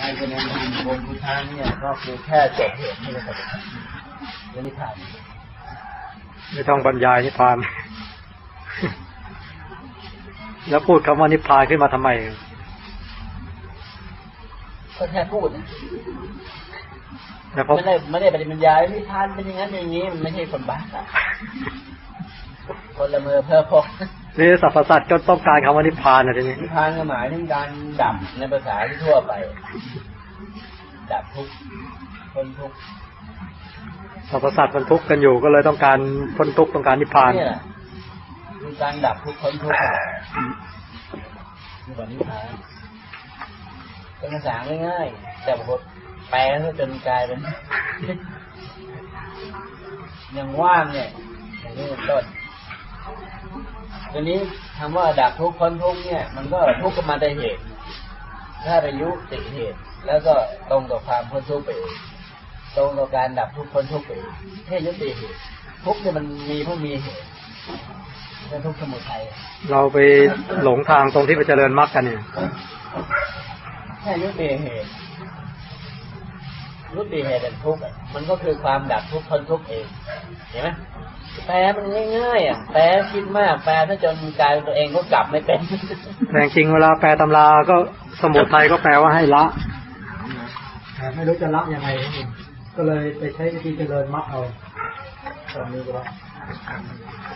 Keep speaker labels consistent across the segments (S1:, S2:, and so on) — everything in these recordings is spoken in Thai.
S1: การแสดงธรรมวงพุทธาเนี่ยก็คือแค่จบเหตุให้เราปฏิบัติยังไม่ผ่าน
S2: ไม่ต้องบรรยายนิพพาน แล้วพูดคำว่านิพพานขึ้นมาทำไม
S1: ก็แค่พูดนะ
S2: แล้วพอ
S1: ไม่ได้ไม่ได้ปฏิบัติยายนิทานเป็นอย่างนั้นอย่างนี้มันไม่ใช่คนบ้าอะคนละเมอเพ้อพก
S2: นี่สรรพสัตว์ก็ต้องการคำว่านิพพานนะทีนี้
S1: นิพพานก็หมายถึงการดับในภาษาที่ทั่วไป ดับทุกข์คนทุกข์
S2: สรรพสัตว์มันทุกข์กันอยู่ก็เลยต้องการพ้นทุกข์ต้องการนิพพาน
S1: นี่แหละคือการดับทุกข์พ้นทุกข์นี่กว่านิพพานเป็นภาษาง่ายๆแต่บทแปลก็จนกลายเป็นอย่างว่างเนี่ยอย่างนี้เป็นต้น ทีนี้คำว่าดับทุกข์พ้นทุกข์เนี่ย มันก็ทุกข์ก็มาได้เหตุ ถ้าไปยุติเหตุ แล้วก็ตรงกับความพ้นทุกข์ไปเองตรงกับการดับทุกข์พ้นทุกข์ไปเองแค่ยุติเหตุทุกข์เนี่ยมันมีเพราะมีเหตุเป็นทุกข์สมุทัย
S2: เราไปหลงทางตรงที่ไปเจริญมรรคกันเนี่ย
S1: แค่ยุติเหตุ ยุติเหตุเป็นทุกข์อะมันก็คือความดับทุกข์พ้นทุกข์เองเห็นไหมแปลมันง่ายๆอะแปลคิดมากแปลถ้าจนกลายเป็นตัวเองก็กลับไม่เป็น
S2: แต่จริงๆเวลาแปลตำราก็สมุทัยก็แปลว่าให้ละแต่ไม่รู้จะละยังไง ก็เลยไปใช้วิธีเจริญมรรคเอาตอนนี้ก็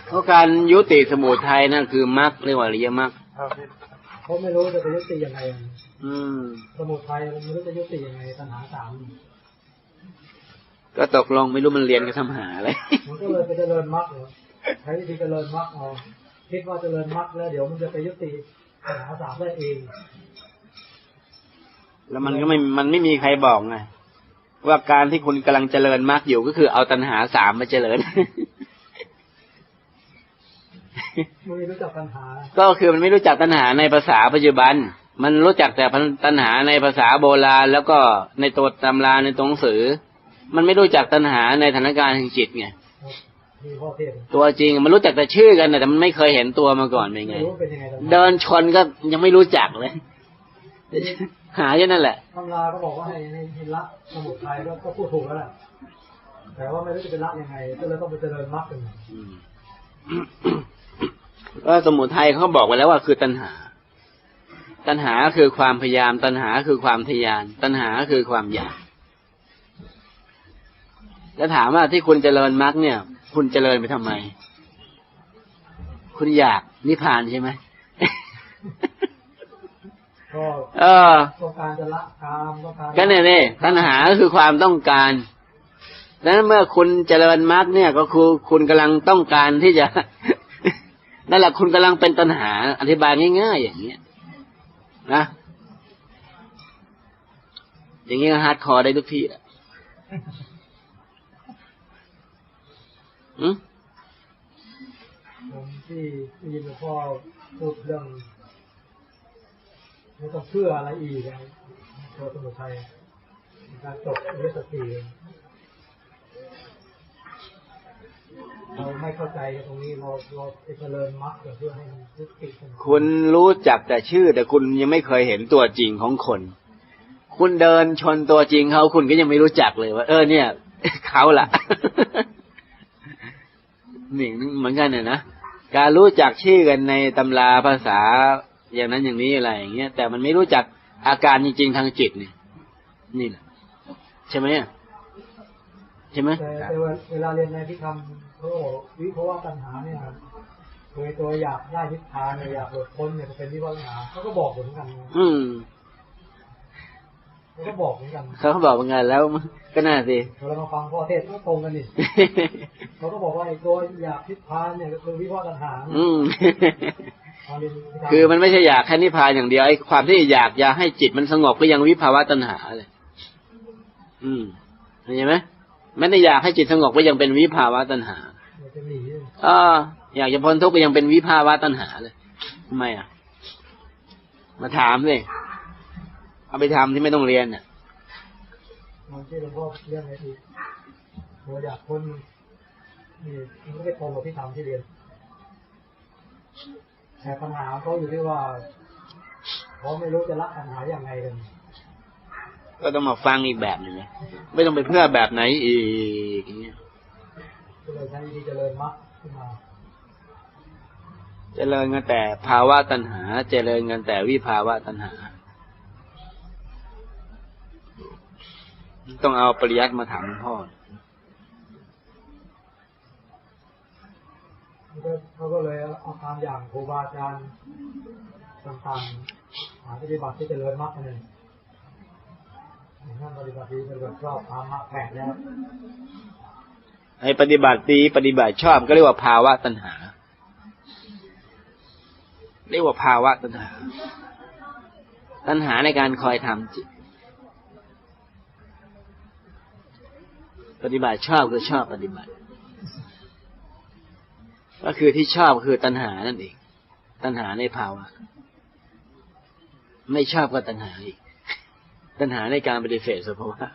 S3: เพราะการยุติสมุทัยนั่นคือมรรคเรียกว่าอริยมรรค
S2: เขาไม่รู้จะไปยุติยังไง
S3: อืม
S2: สมุทัยมันไม่รู้จะยุติยังไงปัญหาสาม
S3: ก็ตกลงไม่รู้มันเรียนกันทำหาอะไร
S2: มันก็เลยไปเจริญมรรคเหรอใช้วิธีเจริญมรรคเอาคิดว่าเจริญมรรคแล้ว เดี๋ยวมันจะไปยุติปัญหาสามได้เอง
S3: แล้วมันก็ไม่มันไม่มีใครบอกไงว่าการที่คุณกำลังเจริญมรรคอยู่ก็คือเอาตัณหาสามมาเจริญ
S2: ไม่รู้จักปัญหา
S3: ก็คือมันไม่รู้จักตัณหาในภาษาปัจจุบัน มันรู้จักแต่ตัณหาในภาษาโบราณ แล้วก็ในตัวตำราในตัวหนังสือ มันไม่รู้จักตัณหาในสถานการณ์แห่งจิตไง
S2: มีข้อเทศ
S3: ตัวจริงมันรู้จักแต่ชื่อกันนะแต่มันไม่เคยเห็นตัวมาก่อนเป็นไง
S2: ไม่รู้ว่าเป็นยังไงตำรา
S3: เดินชนก็ยังไม่รู้จักเลยหาอย่างนั้นแหละ
S2: ตำราก็บอกว่าให้ให้ให้ละสมุทัยก็ก็พูดถูกแล้วแหละแต่ว่าไม่รู้จะเป็นละยังไงก็เลยต้องไปเจริญมรรคกัน
S3: ก็สมุทัยเขาบอกไว้แล้วว่าคือตัณหา ตัณหาคือความพยายาม ตัณหาคือความทยาน ตัณหาคือความอยาก แล้วถามว่าที่คุณเจริญมรรคเนี่ย คุณเจริญไปทำไม คุณอยากนิพพานใช่ไหม
S2: ก็
S3: เออ
S2: ต้องการจะละกามต้องการ
S3: ก็เนี่ยนี่ตัณหาก็คือความต้องการดังนั้นเมื่อคุณเจริญมรรคเนี่ย ก็คือคุณกำลังต้องการที่จะนั่นแหละคุณกำลังเป็นตัณหา อธิบายง่ายๆอย่างเงี้ยนะอย่างงี้ก็ฮาร์ดคอร์ได้ทุกที่แหละอืม
S2: ผมที่ได้ยินหลวงพ่อพูดเรื่องไม่ต้องเชื่ออะไรอีกนะตัวสมุทัยการจบอริยสัจสี่เราไม่เข้าใจตรงนี้เราเราจะเจริญมรรคเพื่อให้มันยุติกัน
S3: คุณรู้จักแต่ชื่อ แต่คุณยังไม่เคยเห็นตัวจริงของคน คุณเดินชนตัวจริงเขาคุณก็ยังไม่รู้จักเลยว่า เออเนี่ย เขาล่ะ นี่เหมือนกันเนี่ยนะการรู้จักชื่อกันในตำราภาษาอย่างนั้นอย่างนี้อะไรอย่างเงี้ยแต่มันไม่รู้จักอาการจริง ๆ ทางจิตเนี่ยนี่แหละใช่ไหมใช่ไหม
S2: แต่แต่ว่าเวลาเรียนในพิธรรมเขาบอกวิภาวะตัณหาเนี่ยโดยตัวอยากได้นิพพานเนี่ยอยากหลุดพ้นเนี่ยเป็นวิภาวะตัณหาเขาก็บอกเหมือนกันนะ
S3: อืม
S2: เขา ก็บอกเหมือนกัน
S3: เขาก็บอกว่าไงแล้วก็น่าสิ
S2: เรามาฟังพ่อเทศน์ก็ตรงกันนี่เขาก็บอกว่าไอ้ตัวอยากนิพพานเนี่ยก็คือวิภาวะตัณหา
S3: อืม
S2: ตอนเรียนพิธรร
S3: คือมันไม่ใช่อยากแค่นิพพานอย่างเดียวไอ้ความที่อยากจะให้จิตมันสงบก็ยังวิภาวะตัณหาเลย อืมเห็นไหมไม่ได้อยากให้จิตสงบก็ยังเป็นวิภาวะตัณหา
S2: มันจะหนี
S3: อ่าอยากจะพ้นทุกข์ก็ยังเป็นวิภาวะตัณหาเลยทำไมอะ มาถามสิ เอาไปทำที่ไม่ต้องเรียนอะ
S2: มันที่หลวงพ่อเรื่องอะไรอีกตัวอยากพ้นนี่มันไม่ได้ตรงกับพิธรรมที่เรียนแต่ปัญหาเขาอยู่ที่ว่าเขาไม่รู้จะละปัญหาอย่างไรกัน
S3: ก็ต้องมาฟังอีกแบบหนึ่งไงไม่ต้องไปเพื่อแบบไหนอีกอย่างเงี้ย
S2: ก็เลยใช้วิธีเจริญมรรคขึ้นมา
S3: เจริญกันแต่ภาวะตัณหา เจริญกันแต่วิภาวะตัณหา ต้องเอาปริยัติมาถามหลวงพ่อ
S2: เขาก็เลยเอาตามอย่างครูบาอาจารย์ต่างๆหาปฏิบัติที่เจริญมรรคนั่นเองท่านปฏิบัติดีปฏิบัติชอบตามมรรคแปดแล้ว
S3: ไอ้ปฏิบัติดีปฏิบัติชอบก็เรียกว่าภาวะตัณหา เรียกว่าภาวะตัณหา ตัณหาในการคอยทำจิต ปฏิบัติชอบคือชอบปฏิบัติ ก็คือที่ชอบคือตัณหานั่นเอง ตัณหาในภาวะ ไม่ชอบก็ตัณหาอีก ตัณหาในการปฏิเสธสภาวะ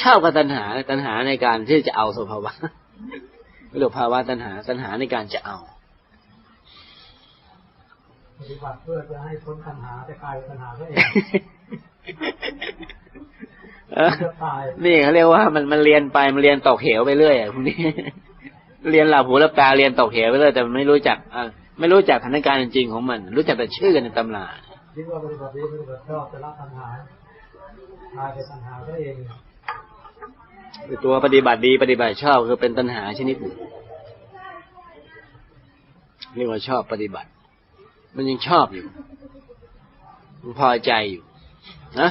S3: ชอบกับตัณหา ตัณหาในการที่จะเอาสภาวะเรียกภาวะตัณหา ตัณหาในการจะเอา
S2: ปฏิบัติเพื่อจะให้พ้นปัญหาจะกลายเป็นปัญหาตัวเอง
S3: นี่เขาเรียกว่ามันมันเรียนไปมันเรียนตกเหวไปเรื่อยอะพวกนี้ เรียนหลับหูหลับตาเรียนตกเหวไปเรื่อยแต่มันไม่รู้จักอะไม่รู้จักสถานการณ์จริงๆของมัน รู้จักแต่ชื่อกันในตำรา
S2: คิดว่าปฏิบัติดีปฏิบัติชอบจะละปัญหาตายเป็นปัญหาตัวเอง
S3: คือตัวปฏิบัติดีปฏิบัติชอบคือเป็นตัณหาชนิดหนึ่งเรียกว่าชอบปฏิบัติ มันยังชอบอยู่มันพอใจอยู่นะ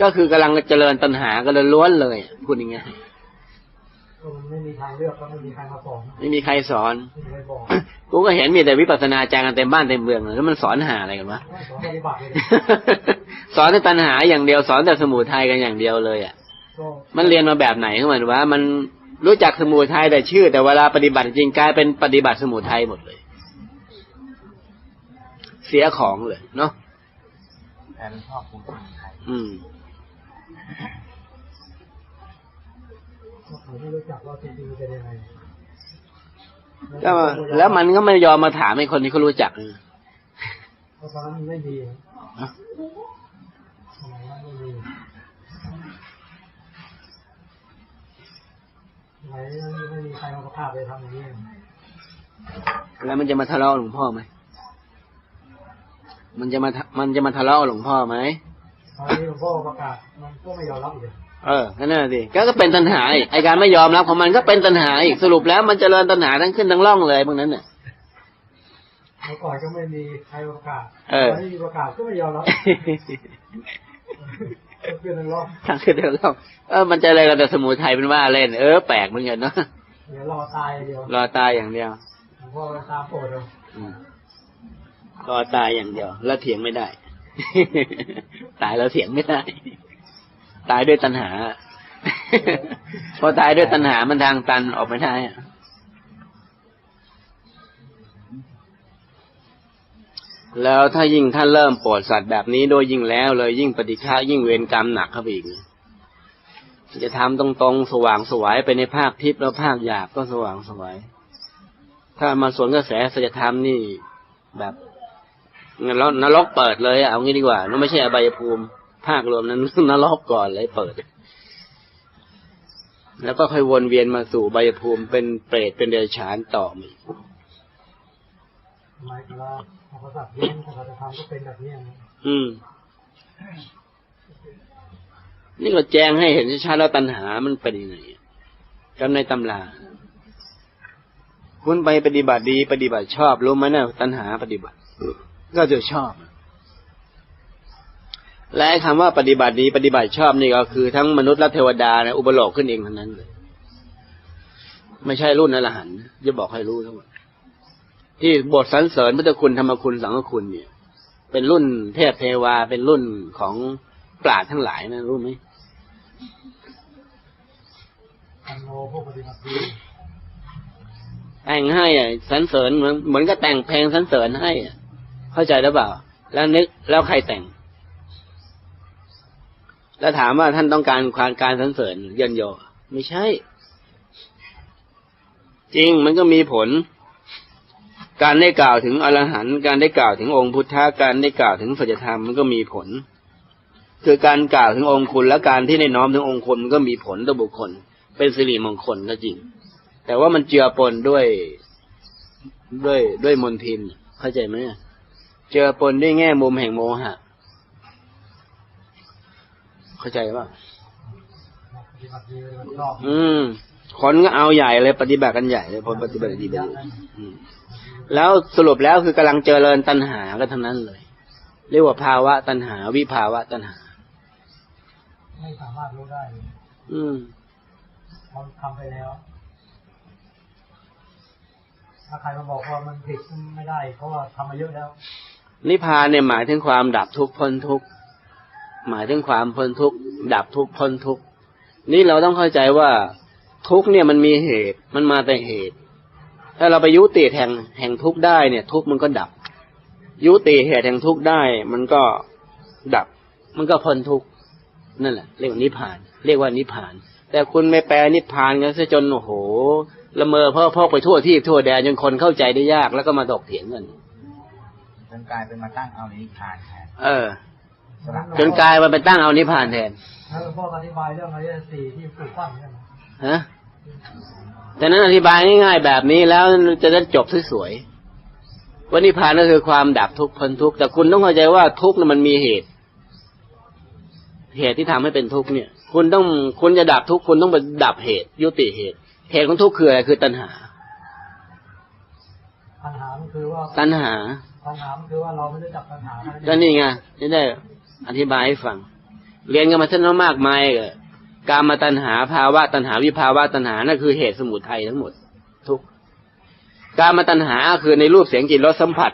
S3: ก็คือกำลังเจริญตัณหาก็เลยล้วนเลยพูดยังไงาย
S2: ก็มันไม่มีทางเลือกก็ไม่มีใครมาสอน
S3: ไม่มีใครสอน
S2: ไม่มีใครบอก
S3: กูก็เห็นมีแต่วิปัสสนาจารย์กันเต็มบ้านเต็มเมืองเลยแล้วมันสอนหาอะไรกันวะ
S2: ไม่สอนปฏิบัติเลย
S3: สอนแต่ตัณหาอย่างเดียวสอนแต่สมุทัยกันอย่างเดียวเลยอะ
S2: ก็
S3: มันเรียนมาแบบไหนของมันวะมันรู้จักสมุทัยแต่ชื่อ แต่เวลาปฏิบัติจริงกลายเป็นปฏิบัติสมุทัยหมดเลย เสียของเลยเนาะ
S1: แต่มันชอบคุณไทย
S3: อืม
S2: ผมไม่รู้จักว่าจริงๆเป็นยังไง
S3: ก็แล้วมันก็ไม่ยอมมาถามให้คนที่เขารู้จักเลย
S2: เพราะตอนนั้นมันไม่มี
S3: ฮะ
S2: สมัยนั้นไม่มีสมัยนั้นไม่มีใครมาประกาศเลยทำอย่างนี้
S3: แล้วมันจะมาทะเลาะหลวงพ่อไหม มันจะมาทะมันจะมาทะเลาะหลวงพ่อไหม
S2: ตอนนี้หลวงพ่อประกาศมันก็ไม่ยอมรับอีก
S3: เออก็นั่นนะสิก็ก็เป็นตัณหาอีกไอการไม่ยอมรับของมันก็เป็นตัณหาอีกสรุปแล้วมันเจริญตัณหาทั้งขึ้นทั้งล่องเลยพวกนั้นเนี่ย
S2: เมื่อก่อนก็ไม่มีใครประกาศ
S3: เออ
S2: ตอนนี้มีประกาศก็ไม่ยอมรับก็คือนั่นรอบ
S3: ทั้งขึ้นทั้งล่องเออมันเจริญกันแต่สมุทัยเป็นว่าเล่นเออแปลกเหมือนกันเนาะ
S2: เดี๋ยวรอตายอย่างเดียว
S3: รอตายอย่างเดียว
S2: หลวงพ่อก็ตามโปรดเรา
S3: อืมรอตายอย่างเดียว แล้วเถียงไม่ได้ ตายแล้วเถียงไม่ได้ ตายด้วยตัณหา พอตายด้วยตัณหามันทางตันออกไม่ได้แล้วถ้ายิ่งท่านเริ่มปรดสัตว์แบบนี้โดยยิ่งแล้วเลยยิ่งปฏิฆายิ่งเวรกรรมหนักเข้าไปอีก จะทำตรงๆ สว่างสวายไปในภาคทิพย์แล้วภาคหยาบก็สว่างสวายถ้ามาสวนกระแสสัจธรรมนี่แบบ แล้วนรกเปิดเลยอะเอางี้ดีกว่านั่นไม่ใช่อบายภูมิ ภาครวมนั้นนรกก่อนเลยเปิด แล้วก็ค่อยวนเวียนมาสู่อบายภูมิเป็นเปรตเป็นเดรัจฉานต่อมาอีก
S2: ทำไมเวลาเอาภาษาเลี้ยงภาษาธรรมก็เป็นแบบนี้นะ
S3: อืมนี่ก็แจ้งให้เห็นชัดๆแล้วตัณหามันเป็นยังไงกันในตำราคุณไปปฏิบัติดี ปฏิบัติชอบรู้ไหมนะตัณหาปฏิบัติ ก็จะชอบ และไอ้คำว่าปฏิบัติดีปฏิบัติชอบนี่ก็คือทั้งมนุษย์และเทวดานะอุปโลกขึ้นเองทั้งนั้นเลย ไม่ใช่รุ่นอรหันต์จะบอกให้รู้ทั้งหมดที่บทสรรเสริญพุทธคุณธรรมคุณสังฆคุณเนี่ย เป็นรุ่นเทพเทวาเป็นรุ่นของปราชญ์ทั้งหลายนะรู้ไหม
S2: อันโนผู้ปฏิบัติดี
S3: แต่งให้อะสรรเสริญเหมือนเหมือนกับแต่งเพลงสรรเสริญให้อะ เข้าใจหรือเปล่า แล้วนึกแล้วใครแต่ง แล้วถามว่าท่านต้องการความการสรรเสริญเยินโยไม่ใช่ จริงมันก็มีผล การได้กล่าวถึงอรหันต์การได้กล่าวถึงองค์พุทธะการได้กล่าวถึงสัจธรรมมันก็มีผล คือการกล่าวถึงองค์คุณและการที่ในน้อมถึงองค์คุณมันก็มีผลต่อบุคคล เป็นสิริมงคลก็จริง แต่ว่ามันเจือปนด้วยด้วยด้วยมนทินเข้าใจไหม เจือปนด้วยแง่มุมแห่งโมหะ เข้าใจป่ะ
S2: ปฏิบัติดีมันชอบ
S3: อืมคนก็เอาใหญ่เลย ปฏิบัติกันใหญ่เลยพอปฏิบัติดีไปเลยอืมแล้วสรุปแล้วคือกำลังเจริญตัณหาก็ทั้งนั้นเลย เรียกว่าภาวะตัณหา วิภาวะตัณหา
S2: ไม่สามารถรู้ได้เลย
S3: อืม
S2: เราทำไปแล้ว ถ้าใครมาบอกว่ามันผิดไม่ได้ เพราะว่าทำมาเยอะแล้ว
S3: นิพพานเนี่ยหมายถึงความดับทุกข์พ้นทุกข์หมายถึงความพ้นทุกข์ดับทุกข์พ้นทุกข์นี่เราต้องเข้าใจว่าทุกข์เนี่ยมันมีเหตุมันมาแต่เหตุ ถ้าเราไปยุติแห่งแห่งทุกข์ได้เนี่ย ทุกข์มันก็ดับ ยุติเหตุแห่งทุกข์ได้ มันก็ดับ มันก็พ้นทุกข์นั่นแหละเรียกว่านิพพาน เรียกว่านิพพาน แต่คุณไม่แปลนิพพานกันซะจนโอ้โหละเมอเพ้อพอกไปทั่วที่ทั่วแดนจนคนเข้าใจได้ยากแล้วก็มาตกเถียงกัน
S4: นกลายเป็นมาตั้งเอานิพพานแทน
S3: เออ
S4: สละ
S3: จนกลายมาเป็นตั้งเอานิพพานแทน
S2: แล้วหลวงพ่ออธิบายเรื่องอริยสัจสี่ที่ปลูกปั้นเนี่ยนะ
S3: ฮะแต่นั้นอธิบายง่ายๆแบบนี้แล้วจะได้จบสวยๆว่านิพพานก็คือความดับทุกข์พ้นทุกข์แต่คุณต้องเข้าใจว่าทุกข์น่ะมันมีเหตุ เหตุที่ทำให้เป็นทุกข์เนี่ย คุณต้องคุณจะดับทุกข์คุณต้องไปดับเหตุ ยุติเหตุ เหตุของทุกข์คืออะไรคือตัณหา
S2: ปัญหามันคือว่า
S3: ตัณหา
S2: ปัญหามันคือว่าเราไม่รู้จักปัญหา
S3: ก็นี่ไงจะได้อธิบายให้ฟัง เรียนกันมาเส้นมากมายเลยการมาตัณหาภาวะตัณหาวิภาวะตัณหานั่นคือเหตุสมุทัยทั้งหมด ทุกการมาตัณหาคือในรูปเสียงกลิ่นรสสัมผัส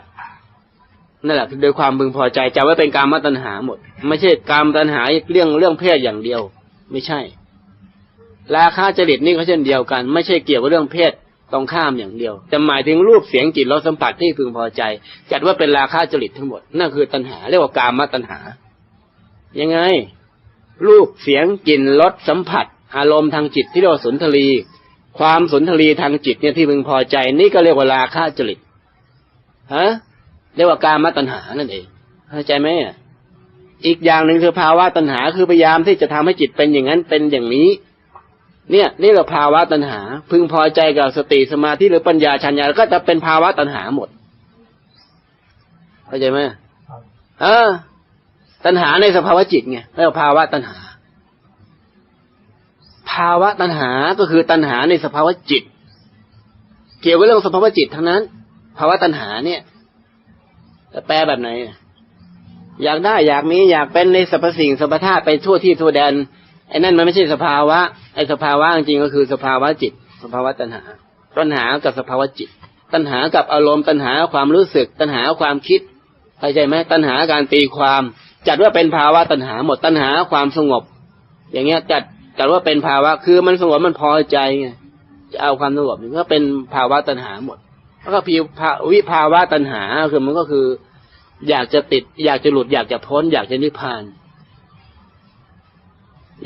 S3: นั่นแหละโดยความพึงพอใจจะไว้เป็นการมาตัณหาหมด ไม่ใช่การมาตัณหาเรื่องเรื่องเพศอย่างเดียว ไม่ใช่ราคาจริตนี่ก็เช่นเดียวกัน ไม่ใช่เกี่ยวกับเรื่องเพศ ตรงข้ามอย่างเดียว แต่หมายถึงรูปเสียงกลิ่นรสสัมผัสที่พึงพอใจ จัดว่าเป็นราคาจริตทั้งหมดนั่นคือตัณหา เรียกว่ากามตัณหา ยังไง รูปเสียงกลิ่นรสสัมผัส อารมณ์ทางจิตที่เรียกว่าสุนทรี ความสุนทรีทางจิตเนี่ยที่พึงพอใจ นี่ก็เรียกว่าราคาจริตฮะเรียกว่ากามตัณหานั่นเองเข้าใจไหมอีกอย่างหนึ่งคือภาวะตัณหาคือพยายามที่จะทำให้จิตเป็นอย่างนั้นเป็นอย่างนี้ เนี่ยนี่เราภาวะตัณหา พึงพอใจกับสติสมาธิหรือปัญญาชัญญาก็จะเป็นภาวะตัณหาหมดเข้าใจไหม
S2: ครับ
S3: เออ ตัณหาในสภาวะจิตไงเรียกว่าภาวะตัณหา ภาวะตัณหาก็คือตัณหาในสภาวะจิต เกี่ยวกับเรื่องสภาวะจิตทั้งนั้น ภาวะตัณหาเนี่ยจะแปลแบบไหนอะอยากได้อยากมีอยากเป็นในสรรพสิ่งสรรพธาตุไปทั่วที่ทั่วแดน ไอ้นั่นมันไม่ใช่สภาวะไอ้สภาวะจริงก็คือสภาวะจิต สภาวะตัณหา ตัณหากับสภาวะจิต ตัณหากับอารมณ์ตัณหาความรู้สึก ตัณหาความคิดเข้าใจไหมตัณหาการตีความ จัดว่าเป็นภาวะตัณหาหมดตัณหาความสงบ อย่างเงี้ยจัดจัดว่าเป็นภาวะคือมันสงบมันพอใจไงจะเอาความสงบนี่ก็เป็นภาวะตัณหาหมด แล้วก็พิววิภาวะตัณหาคือมันก็คือ อยากจะติด อยากจะหลุดอยากจะพ้น อยากจะนิพพาน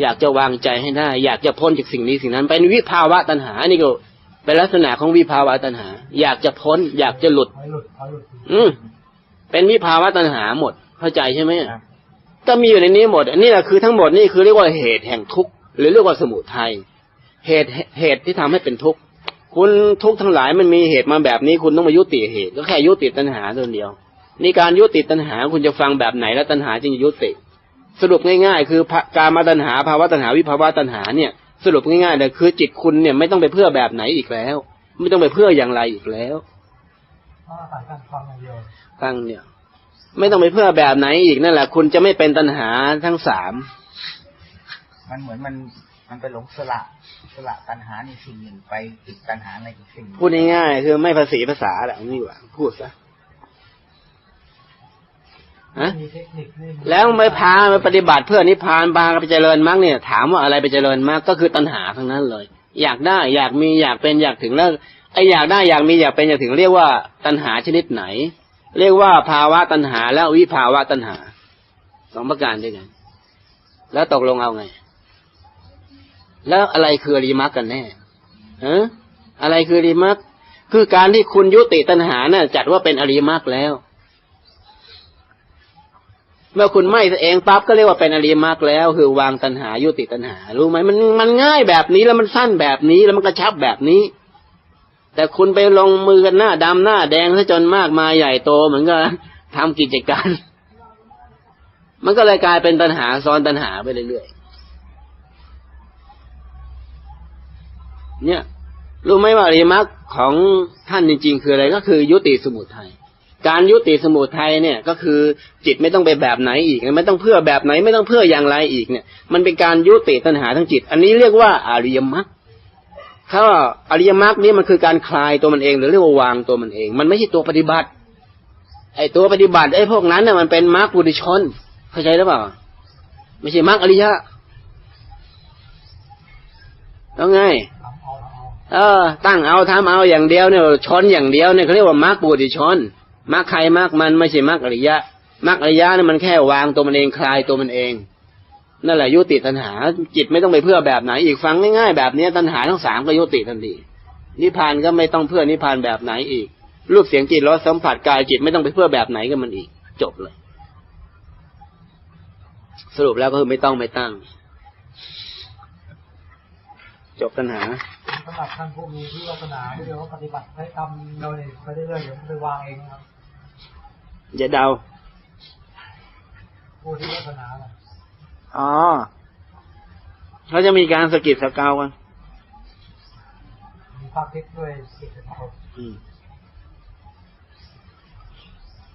S3: อยากจะวางใจให้ได้ อยากจะพ้นจากสิ่งนี้สิ่งนั้น เป็นวิภาวะตัณหานี่ก็เป็นลักษณะของวิภาวะตัณหา อยากจะพ้น อยากจะหลุด
S2: อื
S3: มเป็นวิภาวะตัณหาหมด เข้าใจใช่ไหมก็มีอยู่ในนี้หมด อันนี้แหละคือทั้งหมดนี่คือเรียกว่าเหตุแห่งทุกข์หรือเรียกว่าสมุทัยเหตุเหตุที่ทำให้เป็นทุกข์คุณทุกข์ทั้งหลายมันมีเหตุมาแบบนี้คุณต้องมายุติเหตุ ก็แค่ยุติตัณหาตัวเดียว นี่การยุติตัณหาคุณจะฟังแบบไหนแล้วตัณหาจึงจะยุติ สรุปง่าย ๆ คือการมาตัณหาภาวะตัณหาวิภาวะตัณหาเนี่ย สรุปง่ายๆเลยคือจิตคุณเนี่ยไม่ต้องไปเพื่อแบบไหนอีกแล้ว ไม่ต้องไปเพื่ออย่างไรอีกแล้ว
S2: เพราะอาศัยการฟังอย่างเดียว
S3: ตั้งเนี่ย ไม่ต้องไปเพื่อแบบไหนอีกนั่นแหละ คุณจะไม่เป็นตัณหาทั้งสาม
S4: มันเหมือนมันมันไปหลงสละสละตัณหาในสิ่งหนึ่งไปติดตัณหาในอีกสิ่งหนึ่ง
S3: พูดง่ายๆคือไม่ภาษีภาษาแหละนี่หว่าพูดซะ แล้วไม่พาไปปฏิบัติเพื่อนิพพานพาไปเจริญมรรคเนี่ย ถามว่าอะไรไปเจริญมรรคก็คือตัณหาทั้งนั้นเลย อยากได้อยากมีอยากเป็นอยากถึงแล้วไอ้อยากได้อยากมีอยากเป็นอยากถึงเรียกว่าตัณหาชนิดไหน เรียกว่าภาวะตัณหา แล้ววิภาวะตัณหาสองประการด้วยกันแล้วตกลงเอาไง แล้วอะไรคืออริยมรรคกันแน่ฮะอะไรคืออริยมรรคคือการที่คุณยุติตัณหาน่ะจัดว่าเป็นอริยมรรคแล้ว เมื่อคุณไม่เองปั๊บก็เรียกว่าเป็นอริยมรรคแล้ว คือวางตัณหายุติตัณหา รู้ไหมมันมันง่ายแบบนี้แล้วมันสั้นแบบนี้แล้วมันกระชับแบบนี้ แต่คุณไปลงมือกันหน้าดำหน้าแดงซะจนมากมายใหญ่โตเหมือนกับทำกิจการ มันก็เลยกลายเป็นตัณหาซ้อนตัณหาไปเรื่อยๆเนี่ย รู้ไหมว่าอริยมรรคของท่านจริง ๆ คืออะไรก็คือยุติสมุทัย การยุติสมุทัยเนี่ยก็คือจิตไม่ต้องไปแบบไหนอีกไม่ต้องเพื่อแบบไหนไม่ต้องเพื่ออย่างไรอีกเนี่ย มันเป็นการยุติตัณหาทั้งจิต อันนี้เรียกว่าอริยมรรคถ้าอริยมรรคนี่มันคือการคลายตัวมันเอง หรือเรียกว่าวางตัวมันเอง มันไม่ใช่ตัวปฏิบัติ ไอ้ตัวปฏิบัติไอ้พวกนั้นน่ะมันเป็นมรรคปุถุชนเข้าใจหรือเปล่า ไม่ใช่มรรคอริยะแล้วไง
S2: เออ
S3: ตั้งเอาทำเอาอย่างเดียวเนี่ยชนอย่างเดียวเนี่ยเขาเรียกว่ามรรคปุถุชน มรรคใครมรรคมันไม่ใช่มรรคอริยะมรรคอริยะนี่มันแค่วางตัวมันเองคลายตัวมันเอง นั่นแหละยุติตัณหา จิตไม่ต้องไปเพื่อแบบไหน อีกฟังง่ายๆแบบนี้ตัณหาทั้งสามก็ยุติทันทีนิพพานก็ไม่ต้องเพื่อนิพพานแบบไหนอีก รูปเสียงจิตรสสัมผัสกายจิตไม่ต้องไปเพื่อแบบไหนกับมันอีก จบเลย สรุปแล้วก็คือไม่ต้องไม่ตั้ง จบปัญหา
S2: สำหรับท่านผู้มีที่วาสนาที่เรียกว่าปฏิบัติใช้กรรมโดยไปเรื่อยๆเดี๋ยวไปวางเองครับ
S3: อย่าเดา
S2: ผู้ที่วาสนาน่ะ
S3: อ๋อเขาจะมีการสะกิดสะเกากัน
S2: มีภาคทิศด้วยสิทธิ์เขา
S3: อืม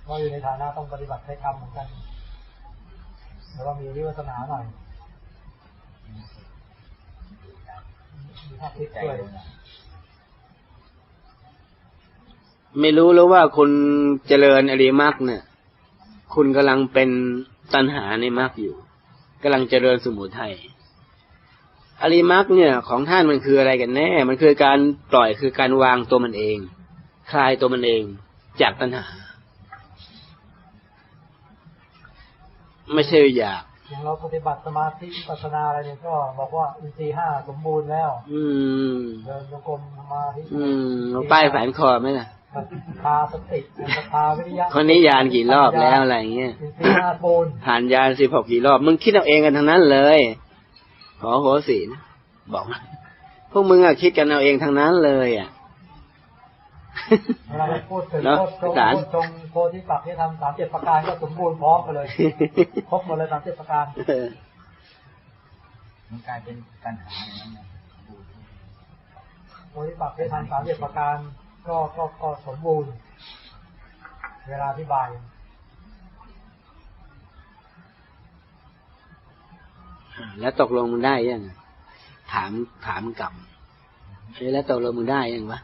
S2: ก็อยู่ในฐานะต้องปฏิบัติใช้กรรมเหมือนกันแล้วก็มีวิวัฒนาหน่อยมีภาคทิศ
S4: ใจ
S2: ด้วย
S3: ไม่รู้แล้วว่าคุณเจริญอริยมรรคเนี่ย คุณกำลังเป็นตัณหาในมรรคอยู่กำลังเจริญสมุทัยอริยมรรคเนี่ยของท่านมันคืออะไรกันแน่ มันคือการปล่อยคือการวางตัวมันเอง คลายตัวมันเองจากตัณหา ไม่ใช่อยาก
S2: อย่างเราปฏิบัติสมาธิวิปัสสนาอะไรเนี่ยก็บอกว่าอินทรีย์ห้าสมบูรณ์แล้ว
S3: อืม
S2: เดินโยกรมสมาธิ
S3: อืมเอาป้ายแฝนคอไหมล่ะ
S2: ศรัทธาสติศรัทธาวิริยะ
S3: คนนี้ยานกี่รอบแล้วอะไรอย่างเงี้ย
S2: อินทรีย์ห้าบูรณ์
S3: ผ่านยานสิบหกกี่รอบ มึงคิดเอาเองกันทั้งนั้นเลย ขอโหสีนะบอกมาพวกมึงอะคิดกันเอาเองทั้งนั้นเลยอะ
S2: เวลาเราพูดถึง
S3: เนอะ
S2: โพชฌง
S3: สาร
S2: โพชฌงโพธิปักที่ทำสามเจ็ดประการก็สมบูรณ์พร้อมกันเลย ครบหมดเลยสามเจ็ดประการ
S3: เออ
S4: มันกลายเป็นปัญหาอย่างนั้นนะดู
S2: โพธิปักที่ทำสามเจ็ดประการ ก็ก็ก็สมบูรณ์ เวลาอธิบาย
S3: แล้วตกลงมึงได้ยังอะถามถามกลับเอ้ยแล้วตกลงมึงได้ยังวะ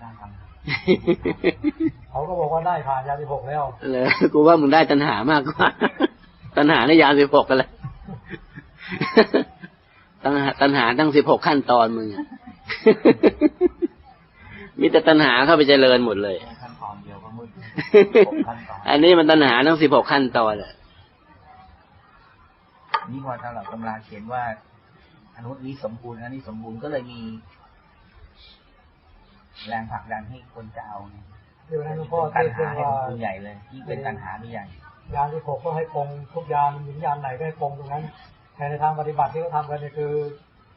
S4: ได้ท
S2: เขาก็บอกว่าได้ผ่านยาสิบหกแล้ว
S3: เลยกูว่ามึงได้ตัณหามากกว่า ตัณหาในยานสิบหกกันเลยตัณหาตัณหาตั้งสิบหกขั้นตอนมึงอะ มีแต่ตัณหาเข้าไปเจริญหมดเลยำ
S4: ขั้นตอนเดียวก็มืดหกขั้นตอน
S3: อันนี้มันตัณหาตั้งสิบหกขั้นตอนแหละ
S4: นี่พอตำรับตำราเขียนว่าอนุนี้สมบูรณ์อันนี้สมบูรณ์ก็เลยมี แรงผลักดันให้คนจะเอาเนี่ย
S2: เดี๋ยวนั้นหลวงพ่อเท
S4: ตัณ
S2: ศ
S4: หา
S2: เรื่อง
S4: ให้
S2: ว่า
S4: มันเป็นใหญ่เลยยิ่งเป็นตัณหาไม่ใหญ่
S2: ยานสิบหกก็ให้ปรงทุกยานหญิงยานไหนก็ให้ปรงตรงนั้นแต่ในทางปฏิบัติที่เขาทำกันเนี่ยคือ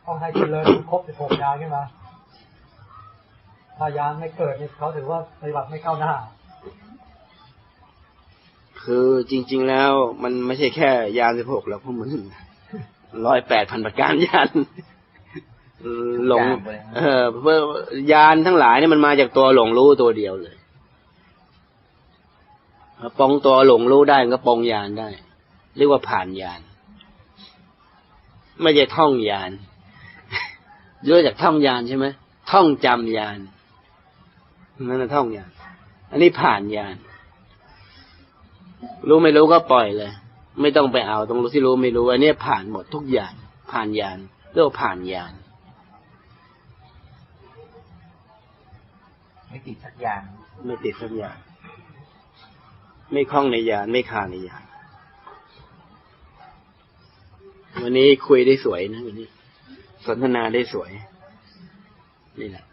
S2: ต้องให้เจริญครบสิบหกยานขึ้นมา ถ้ายานไม่เกิดเนี่ยเขาถือว่าปฏิบัติไม่ก้าวหน้า
S3: คือจริง ๆแล้วมันไม่ใช่แค่ยานสิบหกหรอกพวกมึงร้อยแปดพันประการยานหลง เออเพื่อยานทั้งหลายเนี่ยมันมาจากตัวหลงรู้ตัวเดียวเลยปองตัวหลงรู้ได้มันก็ปองยานได้ เรียกว่าผ่านยาน ไม่ใช่ท่องยานรู้จากท่องยานใช่ไหมท่องจำยาน นั่นนะท่องยานอันนี้ผ่านยานรู้ไม่รู้ก็ปล่อยเลย ไม่ต้องไปเอาตรงรู้ที่รู้ไม่รู้อันนี้ผ่านหมดทุกอย่างผ่านยานเรียกว่าผ่านยาน
S4: ไม่ติดสักอย่าง
S3: ไม่ติดสักอย่างไม่คล้องในยานไม่คาในยานวันนี้คุยได้สวยนะวันนี้ สนทนาได้สวย นี่แหละ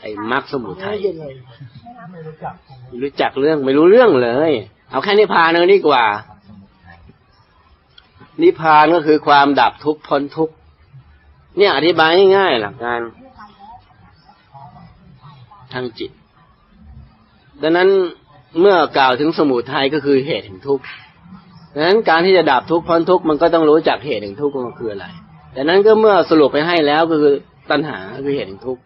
S3: ไอ้มรรคสมุทัย
S2: ไม่รู้จัก
S3: ไม่รู้จักเรื่องไม่รู้เรื่องเลย เอาแค่นิพพานเลยดีกว่า
S4: สมุทัย
S3: นิพพานก็คือความดับทุกข์พ้นทุกข์เนี่ยอธิบายง่ายๆหลักการทางจิต ดังนั้นเมื่อกล่าวถึงสมุทัยก็คือเหตุแห่งทุกข์ดังนั้นการที่จะดับทุกข์พ้นทุกข์มันก็ต้องรู้จักเหตุแห่งทุกข์ว่ามันคืออะไรดังนั้นก็เมื่อสรุปไปให้แล้วก็คือตัณหาคือเหตุแห่งทุกข์